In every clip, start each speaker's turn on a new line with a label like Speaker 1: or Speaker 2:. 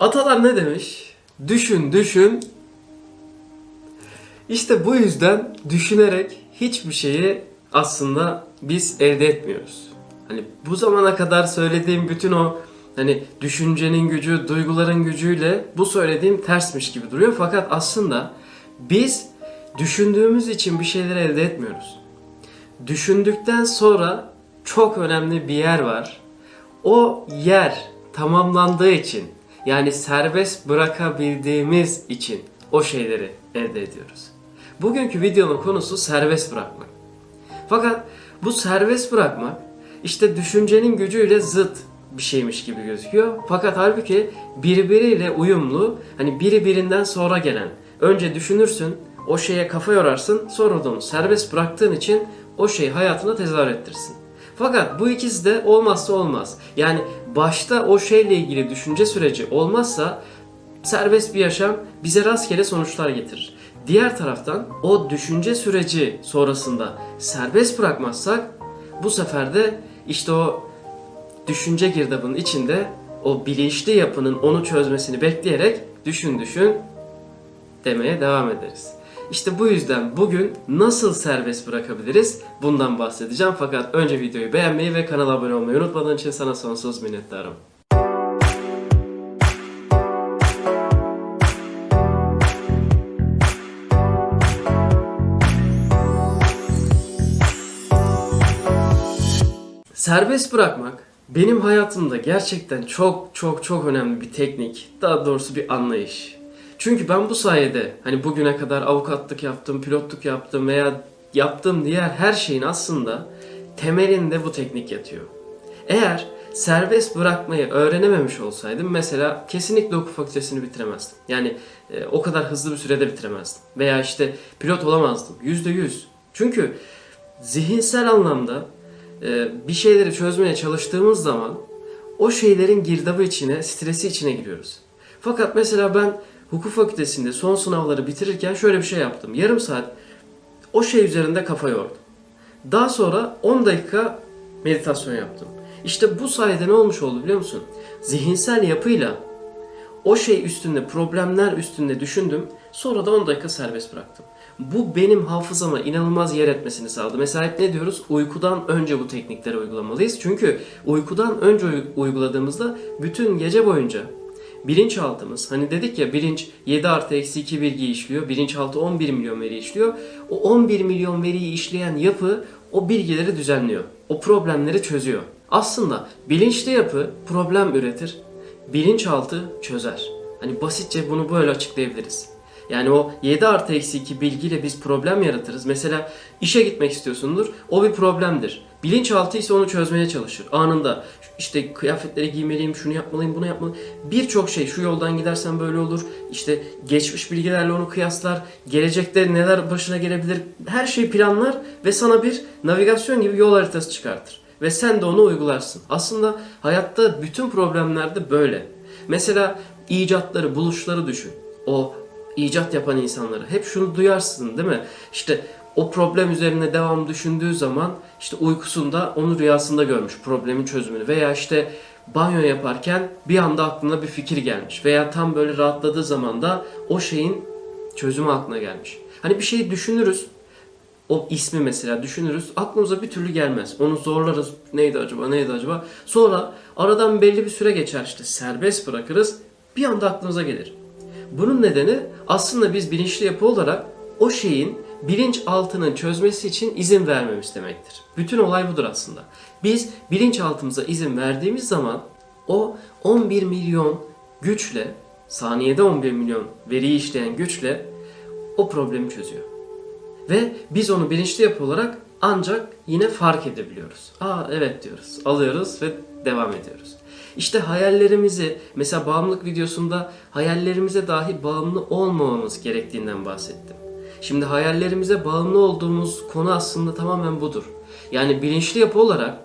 Speaker 1: Atalar ne demiş? Düşün, düşün. İşte bu yüzden düşünerek hiçbir şeyi aslında biz elde etmiyoruz. Hani bu zamana kadar söylediğim bütün o hani düşüncenin gücü, duyguların gücüyle bu söylediğim tersmiş gibi duruyor. Fakat aslında biz düşündüğümüz için bir şeyleri elde etmiyoruz. Düşündükten sonra çok önemli bir yer var. O yer tamamlandığı için yani serbest bırakabildiğimiz için o şeyleri elde ediyoruz. Bugünkü videonun konusu serbest bırakmak. Fakat bu serbest bırakmak işte düşüncenin gücüyle zıt bir şeymiş gibi gözüküyor. Fakat halbuki birbiriyle uyumlu, hani biri birinden sonra gelen. Önce düşünürsün, o şeye kafa yorarsın, sonra onu serbest bıraktığın için o şeyi hayatına tezahür ettirsin. Fakat bu ikisi de olmazsa olmaz. Yani başta o şeyle ilgili düşünce süreci olmazsa serbest bir yaşam bize rastgele sonuçlar getirir. Diğer taraftan o düşünce süreci sonrasında serbest bırakmazsak bu sefer de işte o düşünce girdabının içinde o bilinçli yapının onu çözmesini bekleyerek düşün düşün demeye devam ederiz. İşte bu yüzden bugün nasıl serbest bırakabiliriz bundan bahsedeceğim. Fakat önce videoyu beğenmeyi ve kanala abone olmayı unutmadığın için sana sonsuz minnettarım. Serbest bırakmak benim hayatımda gerçekten çok çok çok önemli bir teknik. Daha doğrusu bir anlayış. Çünkü ben bu sayede hani bugüne kadar avukatlık yaptım, pilotluk yaptım veya yaptığım diğer her şeyin aslında temelinde bu teknik yatıyor. Eğer serbest bırakmayı öğrenememiş olsaydım mesela kesinlikle hukuk fakültesini bitiremezdim. Yani e, o kadar hızlı bir sürede bitiremezdim. Veya işte pilot olamazdım. Yüzde yüz. Çünkü zihinsel anlamda e, bir şeyleri çözmeye çalıştığımız zaman o şeylerin girdabı içine, stresi içine giriyoruz. Fakat mesela ben hukuk fakültesinde son sınavları bitirirken şöyle bir şey yaptım. Yarım saat o şey üzerinde kafa yordum. Daha sonra 10 dakika meditasyon yaptım. İşte bu sayede ne olmuş oldu biliyor musun? Zihinsel yapıyla o şey üstünde, problemler üstünde düşündüm. Sonra da 10 dakika serbest bıraktım. Bu benim hafızama inanılmaz yer etmesini sağladı. Mesela hep ne diyoruz? Uykudan önce bu teknikleri uygulamalıyız. Çünkü uykudan önce uy- uyguladığımızda bütün gece boyunca bilinçaltımız hani dedik ya bilinç 7 artı eksi 2 bilgi işliyor. Bilinçaltı 11 milyon veri işliyor. O 11 milyon veriyi işleyen yapı o bilgileri düzenliyor. O problemleri çözüyor. Aslında bilinçli yapı problem üretir. Bilinçaltı çözer. Hani basitçe bunu böyle açıklayabiliriz. Yani o 7 artı eksi 2 bilgiyle biz problem yaratırız. Mesela işe gitmek istiyorsundur. O bir problemdir. Bilinçaltı ise onu çözmeye çalışır. Anında işte kıyafetleri giymeliyim, şunu yapmalıyım, bunu yapmalıyım. Birçok şey şu yoldan gidersen böyle olur. İşte geçmiş bilgilerle onu kıyaslar. Gelecekte neler başına gelebilir. Her şeyi planlar ve sana bir navigasyon gibi yol haritası çıkartır. Ve sen de onu uygularsın. Aslında hayatta bütün problemlerde böyle. Mesela icatları, buluşları düşün. O icat yapan insanları. Hep şunu duyarsın değil mi? İşte o problem üzerine devam düşündüğü zaman işte uykusunda onu rüyasında görmüş problemin çözümünü veya işte banyo yaparken bir anda aklına bir fikir gelmiş veya tam böyle rahatladığı zaman da o şeyin çözümü aklına gelmiş. Hani bir şeyi düşünürüz o ismi mesela düşünürüz aklımıza bir türlü gelmez. Onu zorlarız neydi acaba neydi acaba. Sonra aradan belli bir süre geçer işte serbest bırakırız bir anda aklımıza gelir. Bunun nedeni aslında biz bilinçli yapı olarak o şeyin bilinç altının çözmesi için izin vermemiz demektir. Bütün olay budur aslında. Biz bilinçaltımıza izin verdiğimiz zaman o 11 milyon güçle, saniyede 11 milyon veriyi işleyen güçle o problemi çözüyor. Ve biz onu bilinçli yapı olarak ancak yine fark edebiliyoruz. Aa evet diyoruz. Alıyoruz ve devam ediyoruz. İşte hayallerimizi mesela bağımlılık videosunda hayallerimize dahi bağımlı olmamamız gerektiğinden bahsettim. Şimdi hayallerimize bağımlı olduğumuz konu aslında tamamen budur. Yani bilinçli yapı olarak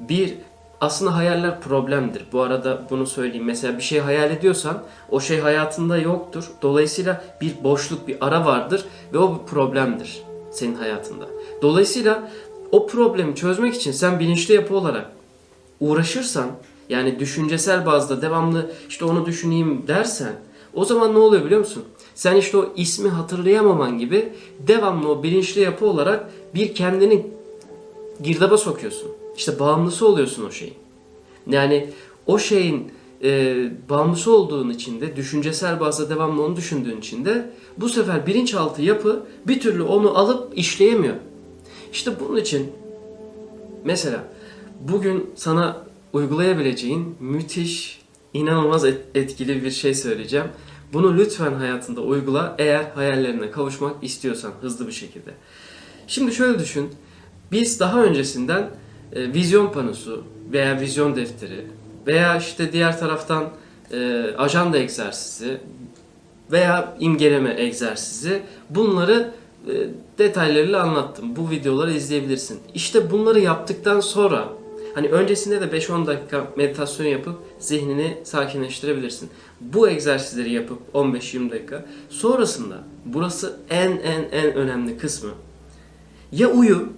Speaker 1: bir aslında hayaller problemdir. Bu arada bunu söyleyeyim. Mesela bir şey hayal ediyorsan o şey hayatında yoktur. Dolayısıyla bir boşluk, bir ara vardır ve o bir problemdir senin hayatında. Dolayısıyla o problemi çözmek için sen bilinçli yapı olarak uğraşırsan yani düşüncesel bazda devamlı işte onu düşüneyim dersen o zaman ne oluyor biliyor musun? Sen işte o ismi hatırlayamaman gibi devamlı o bilinçli yapı olarak bir kendini girdaba sokuyorsun. İşte bağımlısı oluyorsun o şeyin. Yani o şeyin e, bağımlısı olduğun için de düşüncesel bazda devamlı onu düşündüğün için de bu sefer bilinçaltı yapı bir türlü onu alıp işleyemiyor. İşte bunun için mesela bugün sana uygulayabileceğin müthiş, inanılmaz et- etkili bir şey söyleyeceğim. Bunu lütfen hayatında uygula eğer hayallerine kavuşmak istiyorsan hızlı bir şekilde. Şimdi şöyle düşün. Biz daha öncesinden e, vizyon panosu veya vizyon defteri veya işte diğer taraftan e, ajanda egzersizi veya imgeleme egzersizi bunları e, detaylarıyla anlattım. Bu videoları izleyebilirsin. İşte bunları yaptıktan sonra hani öncesinde de 5-10 dakika meditasyon yapıp zihnini sakinleştirebilirsin. Bu egzersizleri yapıp 15-20 dakika sonrasında burası en en en önemli kısmı. Ya uyu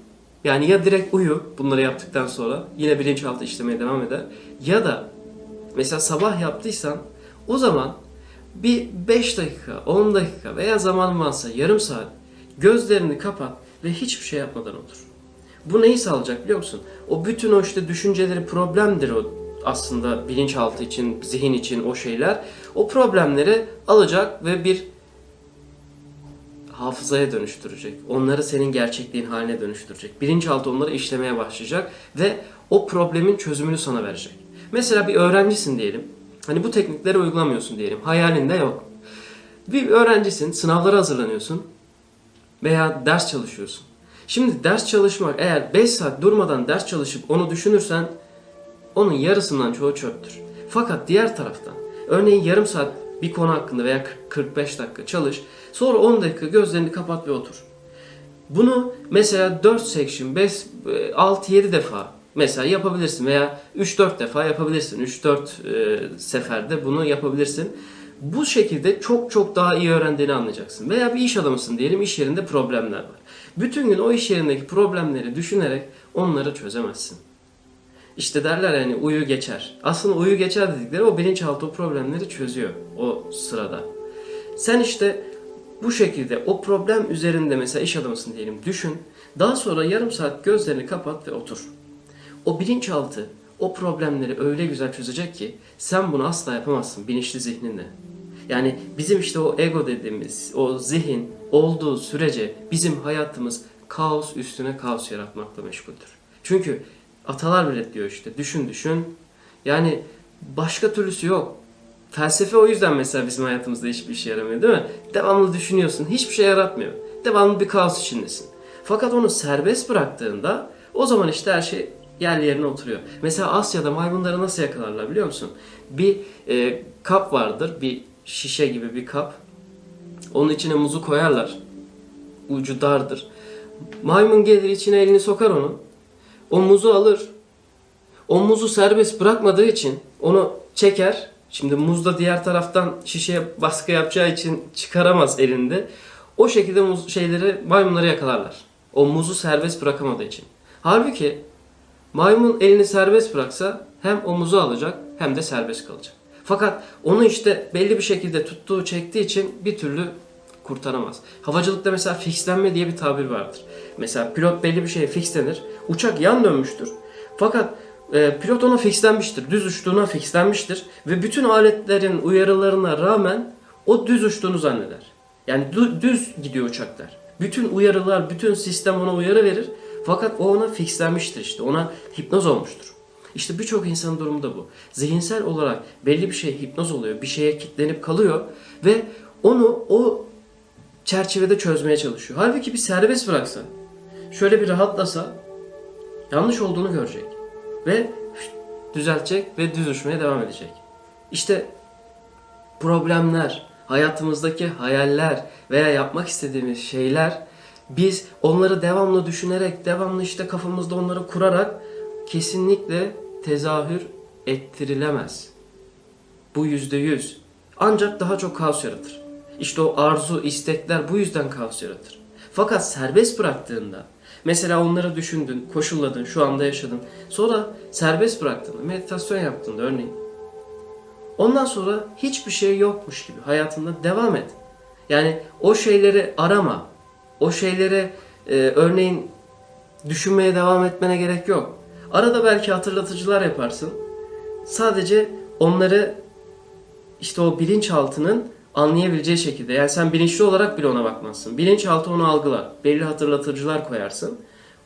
Speaker 1: yani ya direkt uyu bunları yaptıktan sonra yine bilinçaltı işlemeye devam eder ya da mesela sabah yaptıysan o zaman bir 5 dakika, 10 dakika veya zamanın varsa yarım saat gözlerini kapat ve hiçbir şey yapmadan otur. Bu neyi sağlayacak biliyor musun? O bütün o işte düşünceleri problemdir o aslında bilinçaltı için, zihin için o şeyler. O problemleri alacak ve bir hafızaya dönüştürecek. Onları senin gerçekliğin haline dönüştürecek. Bilinçaltı onları işlemeye başlayacak ve o problemin çözümünü sana verecek. Mesela bir öğrencisin diyelim. Hani bu teknikleri uygulamıyorsun diyelim. Hayalinde yok. Bir öğrencisin, sınavlara hazırlanıyorsun veya ders çalışıyorsun. Şimdi ders çalışmak eğer 5 saat durmadan ders çalışıp onu düşünürsen onun yarısından çoğu çöptür. Fakat diğer taraftan örneğin yarım saat bir konu hakkında veya 40 45 dakika çalış. Sonra 10 dakika gözlerini kapat ve otur. Bunu mesela 4 section, 5, 6, 7 defa mesela yapabilirsin veya 3-4 defa yapabilirsin. 3-4 e, seferde bunu yapabilirsin. Bu şekilde çok çok daha iyi öğrendiğini anlayacaksın. Veya bir iş adamısın diyelim iş yerinde problemler var. Bütün gün o iş yerindeki problemleri düşünerek onları çözemezsin. İşte derler yani uyu geçer. Aslında uyu geçer dedikleri o bilinçaltı o problemleri çözüyor o sırada. Sen işte bu şekilde o problem üzerinde mesela iş adamısın diyelim düşün. Daha sonra yarım saat gözlerini kapat ve otur. O bilinçaltı o problemleri öyle güzel çözecek ki sen bunu asla yapamazsın bilinçli zihninle. Yani bizim işte o ego dediğimiz o zihin olduğu sürece bizim hayatımız kaos üstüne kaos yaratmakla meşguldür. Çünkü atalar bile diyor işte düşün düşün. Yani başka türlüsü yok. Felsefe o yüzden mesela bizim hayatımızda hiçbir işe yaramıyor değil mi? Devamlı düşünüyorsun, hiçbir şey yaratmıyor. Devamlı bir kaos içindesin. Fakat onu serbest bıraktığında o zaman işte her şey yerli yerine oturuyor. Mesela Asya'da maymunları nasıl yakalarlar biliyor musun? Bir e, kap vardır, bir şişe gibi bir kap. Onun içine muzu koyarlar. Ucu dardır. Maymun gelir içine elini sokar onu. O muzu alır. O muzu serbest bırakmadığı için onu çeker. Şimdi muz da diğer taraftan şişeye baskı yapacağı için çıkaramaz elinde. O şekilde muz şeyleri maymunları yakalarlar. O muzu serbest bırakamadığı için. Halbuki maymun elini serbest bıraksa hem o muzu alacak hem de serbest kalacak. Fakat onu işte belli bir şekilde tuttuğu çektiği için bir türlü kurtaramaz. Havacılıkta mesela fixlenme diye bir tabir vardır. Mesela pilot belli bir şeye fixlenir. Uçak yan dönmüştür. Fakat e, pilot ona fixlenmiştir. Düz uçtuğuna fixlenmiştir. Ve bütün aletlerin uyarılarına rağmen o düz uçtuğunu zanneder. Yani dü- düz gidiyor uçaklar. Bütün uyarılar, bütün sistem ona uyarı verir. Fakat o ona fixlenmiştir işte. Ona hipnoz olmuştur. İşte birçok insanın durumu da bu. Zihinsel olarak belli bir şey hipnoz oluyor. Bir şeye kilitlenip kalıyor ve onu o çerçevede çözmeye çalışıyor. Halbuki bir serbest bıraksa, şöyle bir rahatlasa yanlış olduğunu görecek ve düzeltecek ve düz uçmaya devam edecek. İşte problemler, hayatımızdaki hayaller veya yapmak istediğimiz şeyler biz onları devamlı düşünerek, devamlı işte kafamızda onları kurarak kesinlikle tezahür ettirilemez. Bu yüzde yüz. Ancak daha çok kaos yaratır. İşte o arzu, istekler bu yüzden kaos yaratır. Fakat serbest bıraktığında Mesela onları düşündün, koşulladın, şu anda yaşadın. Sonra serbest bıraktığında, meditasyon yaptığında örneğin. Ondan sonra hiçbir şey yokmuş gibi hayatında devam et. Yani o şeyleri arama. O şeyleri e, örneğin düşünmeye devam etmene gerek yok. Arada belki hatırlatıcılar yaparsın. Sadece onları işte o bilinçaltının anlayabileceği şekilde. Yani sen bilinçli olarak bile ona bakmazsın. Bilinçaltı onu algılar. Belli hatırlatıcılar koyarsın.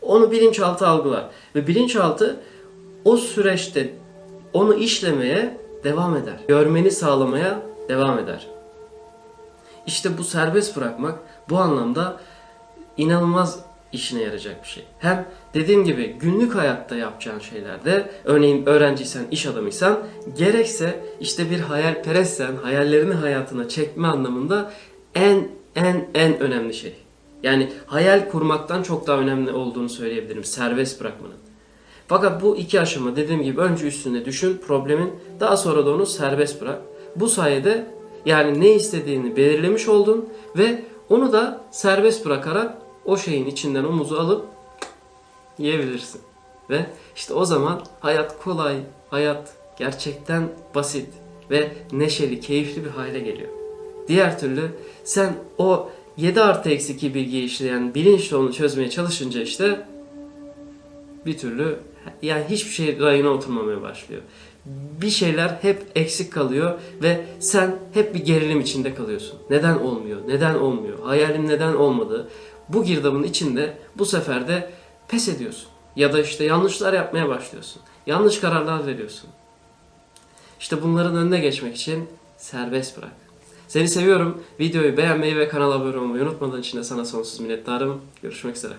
Speaker 1: Onu bilinçaltı algılar. Ve bilinçaltı o süreçte onu işlemeye devam eder. Görmeni sağlamaya devam eder. İşte bu serbest bırakmak bu anlamda inanılmaz işine yarayacak bir şey. Hem dediğim gibi günlük hayatta yapacağın şeylerde örneğin öğrenciysen, iş adamıysan gerekse işte bir hayalperestsen hayallerini hayatına çekme anlamında en en en önemli şey. Yani hayal kurmaktan çok daha önemli olduğunu söyleyebilirim serbest bırakmanın. Fakat bu iki aşama dediğim gibi önce üstünde düşün problemin daha sonra da onu serbest bırak. Bu sayede yani ne istediğini belirlemiş oldun ve onu da serbest bırakarak o şeyin içinden o muzu alıp yiyebilirsin. Ve işte o zaman hayat kolay, hayat gerçekten basit ve neşeli, keyifli bir hale geliyor. Diğer türlü sen o 7 artı eksi 2 bilgiyi işleyen bilinçli onu çözmeye çalışınca işte bir türlü yani hiçbir şey rayına oturmamaya başlıyor. Bir şeyler hep eksik kalıyor ve sen hep bir gerilim içinde kalıyorsun. Neden olmuyor? Neden olmuyor? Hayalim neden olmadı? Bu girdabın içinde bu sefer de pes ediyorsun. Ya da işte yanlışlar yapmaya başlıyorsun. Yanlış kararlar veriyorsun. İşte bunların önüne geçmek için serbest bırak. Seni seviyorum. Videoyu beğenmeyi ve kanala abone olmayı unutmadığın için de sana sonsuz minnettarım. Görüşmek üzere.